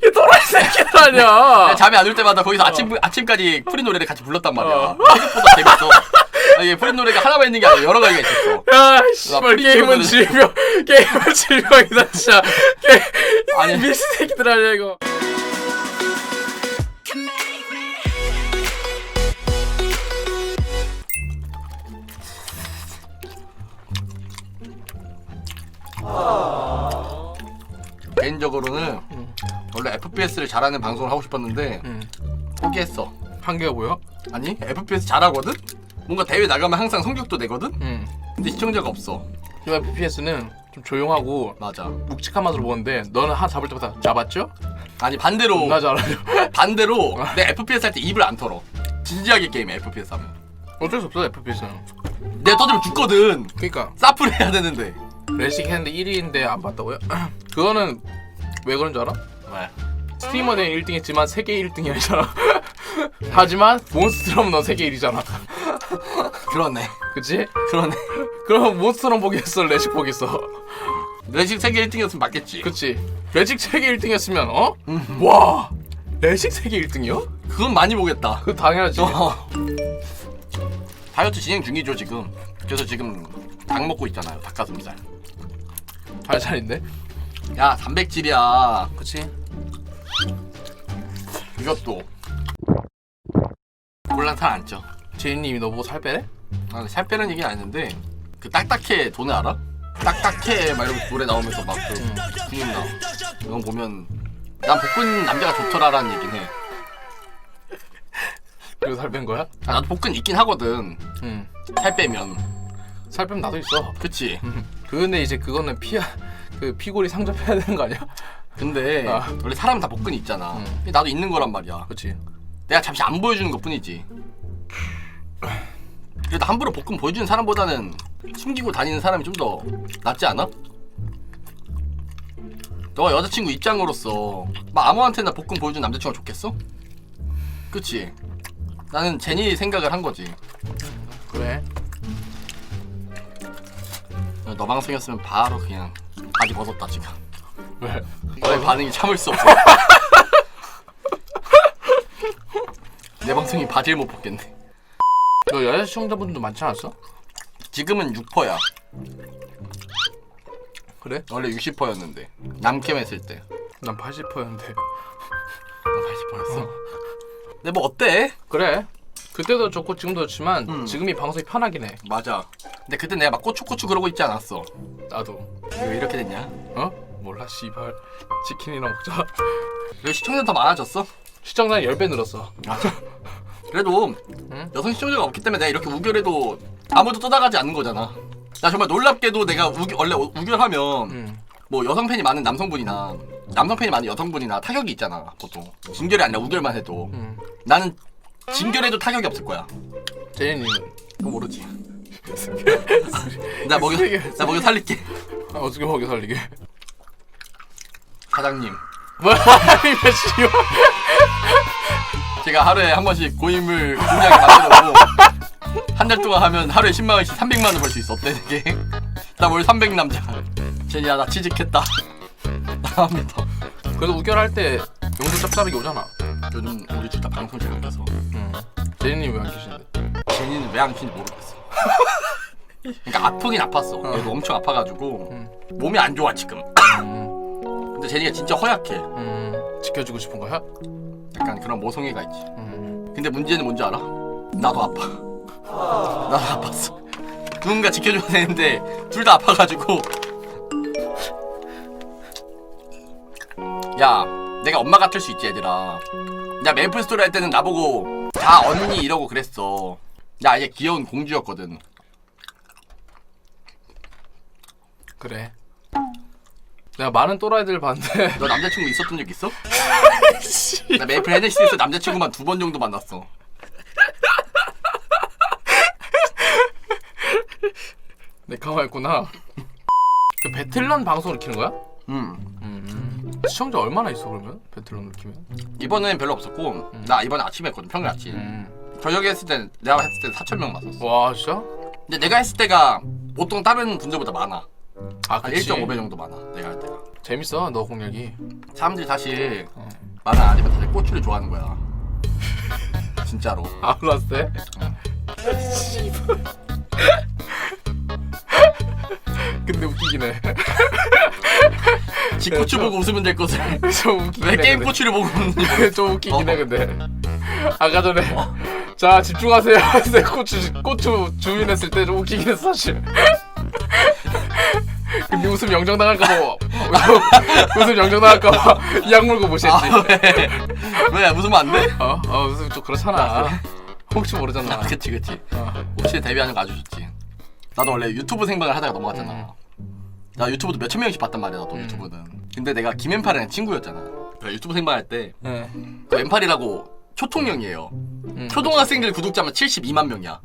이게 또라이 새끼들 아니야. 잠이 안 올 때마다 거기서 아침 아침까지 프린 노래를 같이 불렀단 말이야. 생각보다 재밌어. 아, 이게 프린 노래가 하나만 있는 게 아니라 여러 가지가 있었어. 야, 씨발 프리 게임은 질병, 게임은 질병이다 진짜. 게. 아니 미친 새끼들 아니야 이거. 개인적으로는 원래 FPS를 잘하는 방송을 하고 싶었는데 음. 포기했어. 한계가 뭐야? 아니 FPS 잘하거든. 뭔가 대회 나가면 항상 성적도 내거든. 응. 근데 시청자가 없어. 이 FPS는 좀 조용하고 맞아. 묵직한 맛으로 보는데 너는 하나 잡을 때마다 잡았죠? 아니 반대로 나 잘하죠. 반대로 내 FPS 할 때 입을 안 털어. 진지하게 게임해 FPS 하면. 어쩔 수 없어 FPS는. 내가 떠들면 죽거든. 그러니까 사프를 해야 되는데. 레식 했는데 1위인데 안 봤다고요? 그거는 왜 그런 줄 알아? 왜? 스트리머 된 1등 했지만 세계 1등이 아니잖아. 하지만 몬스트럼 너 세계 1위잖아. 그러네. 그치? 그러네. 그럼 몬스트럼 보겠어, 레식 보겠어. 레식 세계 1등이었으면 맞겠지. 그치? 레식 세계 1등이었으면 어? 와! 레식 세계 1등이요? 그건 많이 보겠다. 그거 당연하지. 어. 다이어트 진행 중이죠 지금. 그래서 지금 닭 먹고 있잖아요. 닭가슴살. 발살인데? 야 단백질이야. 그치? 이것도. 곤란 살안 쪄. 제이님이 너 보고 살 빼래? 아, 살 빼는 얘기는 아닌데 그 딱딱해 돈을 알아? 딱딱해 막 이러면서 노래 나오면서 막그 근육 나와. 이건 보면 난 복근 남자가 좋더라라는 얘긴 해. 그리고 살뺀 거야? 아, 나도 복근 있긴 하거든. 응. 살 빼면. 살 빼면 나도 있어. 그치? 근데 이제 그거는 피야 그 피골이 상접해야 되는 거 아니야? 근데 아. 원래 사람 다 복근이 있잖아. 음. 나도 있는 거란 말이야. 그치? 내가 잠시 안 보여주는 것 뿐이지. 그래도 함부로 복근 보여주는 사람보다는 숨기고 다니는 사람이 좀 더 낫지 않아? 너가 여자친구 입장으로서 막 아무한테나 복근 보여주는 남자친구가 좋겠어? 그치? 나는 제니 생각을 한 거지. 그래. 너 방송이었으면 바로 그냥 바지 벗었다 지금. 왜? 너의 반응이 참을 수 없어. 내 방송이 바지를 못 벗겠네. 너 여자 시청자분들도 많지 않았어? 지금은 6%야. 그래? 원래 60%였는데 남캠 했을 때 난 80%였는데. 80%였어. 근데 뭐 어때? 그래. 그때도 좋고 지금도 좋지만 음. 지금이 방송이 편하긴 해. 맞아. 근데 그때 내가 막 꼬추꼬추 그러고 있지 않았어. 나도. 왜 이렇게 됐냐? 어? 몰라 씨발. 치킨이나 먹자. 왜 시청자 더 많아졌어? 시청자는 10배 늘었어. 맞아. 그래도 응? 여성 시청자가 없기 때문에 내가 이렇게 우결해도 아무도 떠나가지 않는 거잖아. 나 정말 놀랍게도 내가 우결, 원래 우- 우결하면 응. 뭐 여성 팬이 많은 남성분이나 남성 팬이 많은 여성분이나 타격이 있잖아 보통 진결이 아니라 우결만 해도 응. 나는 진결해도 타격이 없을 거야 제이님은 그거 모르지 나 먹여. 나 먹여 살릴게 아, 어떻게 먹여 살리게? 사장님 뭐야? 이거 씨발. 제가 하루에 한 번씩 고임을 공략에 만들어고 한 달 동안 하면 하루에 10만 원씩 300만 원 벌 수 있어 어때 되게 나월 300 남자 제니야 나 취직했다 나갑니다 그래도 우결할 때 용도 짭짭하게 오잖아. 요즘 우리 둘 다 방송 잘 나가서 응. 제이님 왜안 계신데? 제니는 왜 안 키는지 모르겠어 그러니까 아프긴 아팠어 얘도 엄청 아파가지고 응. 몸이 안 좋아 지금 음, 근데 제니가 진짜 허약해 음, 지켜주고 싶은 거야? 약간 그런 모성애가 있지 음. 근데 문제는 뭔지 알아? 나도 아파. 나도 아팠어. 누군가 지켜줘야 되는데 둘 다 아파가지고. 야, 내가 엄마 같을 수 있지 얘들아. 야 메이플 스토리 할 때는 나보고 다 언니 이러고 그랬어. 야, 얘 귀여운 공주였거든. 그래. 내가 많은 또라이들을 봤는데 너 남자친구 있었던 적 있어? 나 메이플 헤네시스에서 남자친구만 두 번 정도 만났어. 내 가만 있구나. 그 배틀런 방송을 키는 거야? 음. 음. 시청자 얼마나 있어 그러면 배틀런을 키면? 이번엔 별로 없었고 나 이번에 아침에 했거든 평일 아침. 음. 저녁에 했을 때 내가 했을 때 4천 명 봤었어. 와 진짜? 근데 내가 했을 때가 보통 다른 분들보다 많아. 아, 한 그치. 1.5배 정도 많아 내가 할 때가 재밌어 너 공략이. 사람들이 사실 어. 만화 아니면 다들 고추를 좋아하는 거야 진짜로 아 몰랐어? 근데 웃기긴 해. 지 고추 보고 웃으면 될 것을 좀 웃기긴 왜 해. 게임 근데. 고추를 보고 웃는지 좀 웃기긴 어. 해 근데. 아까 전에 자 집중하세요. 때 고추 고추 주인했을 때 좀 웃기긴 했어 사실. 근데 웃음 영정 나갈까봐 웃음 영정 나갈까봐 이악 물고 무시했지. 아, 왜? 왜 웃으면 안 돼? 어, 어 웃음 좀 그렇잖아. 혹시 모르잖아. 아, 그치 그치 어. 혹시 데뷔하는 거 아주 좋지 나도 원래 유튜브 생방을 하다가 넘어갔잖아 음. 나 유튜브도 몇천 명씩 봤단 말이야 나도 음. 유튜브는 근데 내가 김앤팔이랑 친구였잖아 그래, 유튜브 생방할 때 네. 그 엠팔이라고 초통령이에요 음. 초등학생들 구독자만 72만 명이야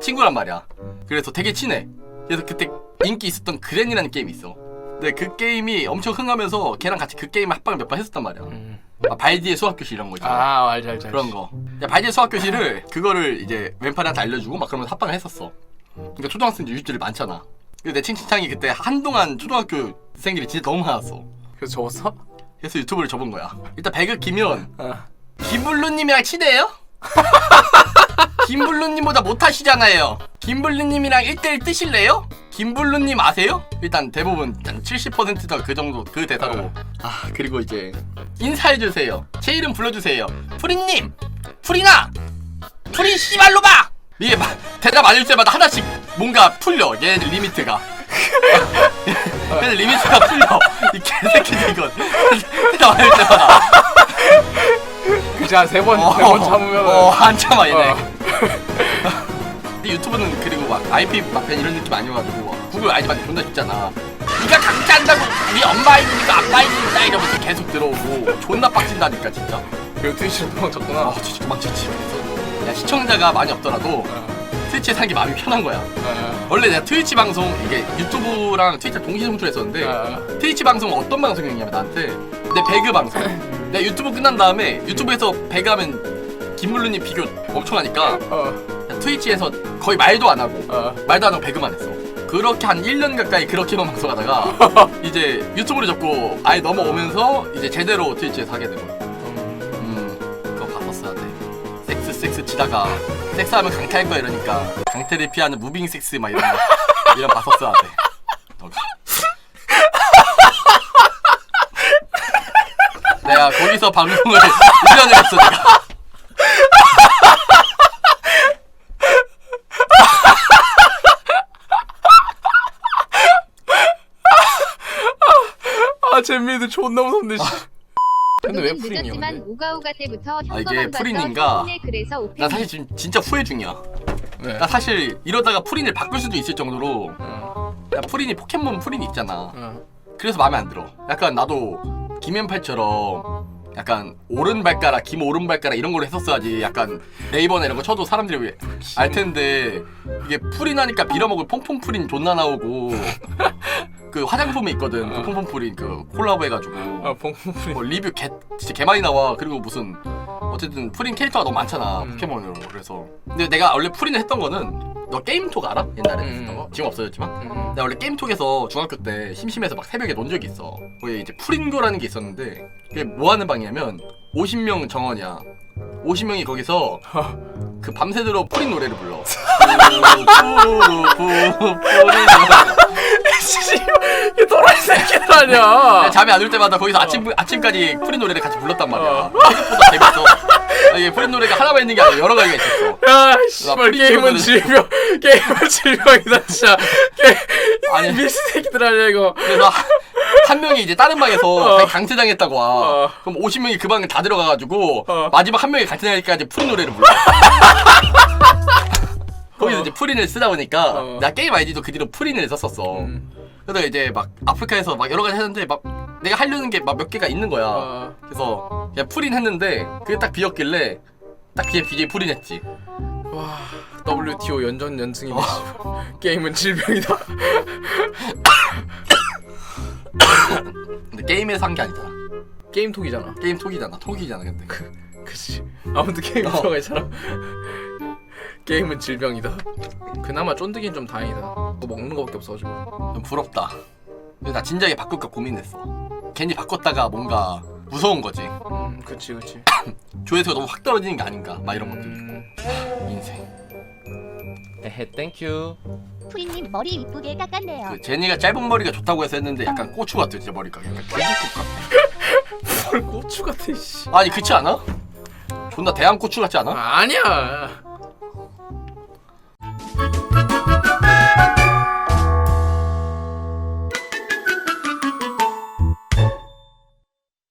친구란 말이야 그래서 되게 친해 그래서 그때 인기 있었던 그랜이라는 게임이 있어 근데 그 게임이 엄청 흥하면서 걔랑 같이 그 게임을 합방을 몇 번 했었단 말이야 음. 아, 발디의 수학교실 이런 거 있잖아 아 알지 알지. 알지. 그런 거. 야, 발제 수학교실을 그거를 이제 왼팔한테 알려주고 막 그러면서 합방을 했었어. 그러니까 초등학생들 유입들이 많잖아. 근데 내 친친창이 그때 한동안 초등학교 생들이 진짜 너무 많았어. 그래서 접었어? 그래서 유튜브를 접은 거야. 일단 배그 기면 어. 김블루님이랑 친해요? 김블루님보다 못하시잖아요. 김블루님이랑 1대1 뜨실래요? 김블루님 아세요? 일단 대부분 한 70%가 그 정도 그 대사로 어. 아 그리고 이제 인사해 주세요 제 이름 불러주세요 프리님 프리나 프리 씨발로바 이게 막 대답 안 해줄 때마다 하나씩 뭔가 풀려 얘네들 리미트가. 얘네들 리미트가 풀려. 이 개새끼들 이건 대답 안 해줄 때마다. 그치 한세번 세 번 참으면 어, 안 참아 얘네 어. 근데 유튜브는 그리고 막 IP 막팬 이런 느낌 아니어가지고 구글 아이디만 존나 쉽잖아. 네가 강퇴한다고 우리 엄마 이름이니까 아빠 이름이다 이러면서 계속 들어오고 존나 빡친다니까 진짜. 그 트위치로 도망쳤구나. 아 진짜 도망쳤지. 그래서 그냥 시청자가 많이 없더라도 트위치에 사는 게 마음이 편한 거야 어. 원래 내가 트위치 방송 이게 유튜브랑 트위치 동시 송출했었는데 어. 트위치 방송은 어떤 방송이었냐면 나한테 내 배그 방송 내가 유튜브 끝난 다음에 유튜브에서 배그 하면 김물루님 비교 엄청 하니까 어. 트위치에서 거의 말도 안 하고 어. 말도 안 하고 배그만 했어 그렇게 한 1년 가까이 그렇게만 방송하다가 이제 유튜브를 접고 아예 넘어오면서 이제 제대로 트위치에서 하게 된 거야 음 그거 봤었어야 돼 섹스 섹스 치다가 섹스하면 강퇴할 거야 이러니까 강퇴를 피하는 무빙 섹스 막 이런 거 이런 봤었어야 돼. 내가 거기서 방송을 1년을 했어 내가 아 잼미들 존나 무섭네. 씨. 근데 왜 구독은 프린이야? 늦었지만 근데? 우가우가 때부터 아, 이게 형거만 프린인가? 봤어. 네, 그래서 오펜 나 사실 지금 진짜 후회 중이야 왜? 나 사실 이러다가 프린을 바꿀 수도 있을 정도로 어. 야 프린이 포켓몬 프린이 있잖아 어. 그래서 마음에 안 들어 약간 나도 김연팔처럼 약간 오른 발가락 김 오른 발가락 이런 걸로 했었어야지 약간 네이버나 이런 거 쳐도 사람들이 왜 알 텐데 이게 프린 하니까 빌어먹을 퐁퐁 프린 존나 나오고 그 화장품이 있거든 그 프린 그 콜라보 해가지고 아 퐁퐁프린. 뭐 리뷰 개 진짜 개 많이 나와 그리고 무슨 어쨌든 프린 캐릭터가 너무 많잖아 음. 포켓몬으로 그래서 근데 내가 원래 프린을 했던 거는 너 게임톡 알아? 옛날에 음. 했던 거 지금 없어졌지만 음. 내가 원래 게임톡에서 중학교 때 심심해서 막 새벽에 논 적이 있어 거기 이제 프린고라는 게 있었는데 그게 뭐 하는 방이냐면 50명 정원이야 50명이 거기서 그 밤새도록 프린 노래를 불러 푸 푸 푸 이 도라이 새끼들 아니야. 잠이 안 올 때마다 거기서 아침 아침까지 프린 노래를 같이 불렀단 말이야. 어. 생각보다 재밌어. 아, 이게 프린 노래가 하나만 있는 게 아니라 여러 가지가 있었어. 야, 씨발 프린 게임은 질병, 게임은 질병이다 진짜. 게, 아니. 미친 새끼들 아니야 이거. 그래서 한, 한 명이 이제 다른 방에서 어. 강퇴당했다고 와. 어. 그럼 50명이 그 방에 다 들어가가지고 어. 마지막 한 명이 강퇴당할까지 프린 노래를 불러. 거기서 어. 이제 프린을 쓰다 보니까 어. 나 게임 아이디도 그 뒤로 프린을 썼었어. 음. 그러다가 이제 막 아프리카에서 막 여러 가지 했는데 막 내가 하려는 게 막 몇 개가 있는 거야. 어. 그래서 그냥 프린 했는데 그게 딱 비었길래 딱 BJ, BJ 프린 했지. 와, WTO 연전 연승이네. 게임은 질병이다. 근데 게임에서 한 게 아니잖아. 게임 톡이잖아. 게임 톡이잖아. 톡이잖아 근데. 그치. 아무튼 게임 어. 들어가 있잖아. 게임은 질병이다. 그나마 쫀득이는 좀 다행이다. 뭐 먹는 거밖에 없어가지고. 좀 부럽다. 근데 나 진작에 바꿀까 고민했어. 괜히 바꿨다가 뭔가 무서운 거지. 음, 그치 그치. 조회수가 너무 확 떨어지는 게 아닌가. 막 이런 것들. 음, 인생. 에헤 땡큐. 푸이님 머리 이쁘게 깎았네요. 그 제니가 짧은 머리가 좋다고 해서 했는데 약간 고추 같아 진짜 머리가. 약간 돼지국 같아. 뭘 고추 같아 씨. 아니 그렇지 않아? 존나 대한 고추 같지 않아? 아, 아니야.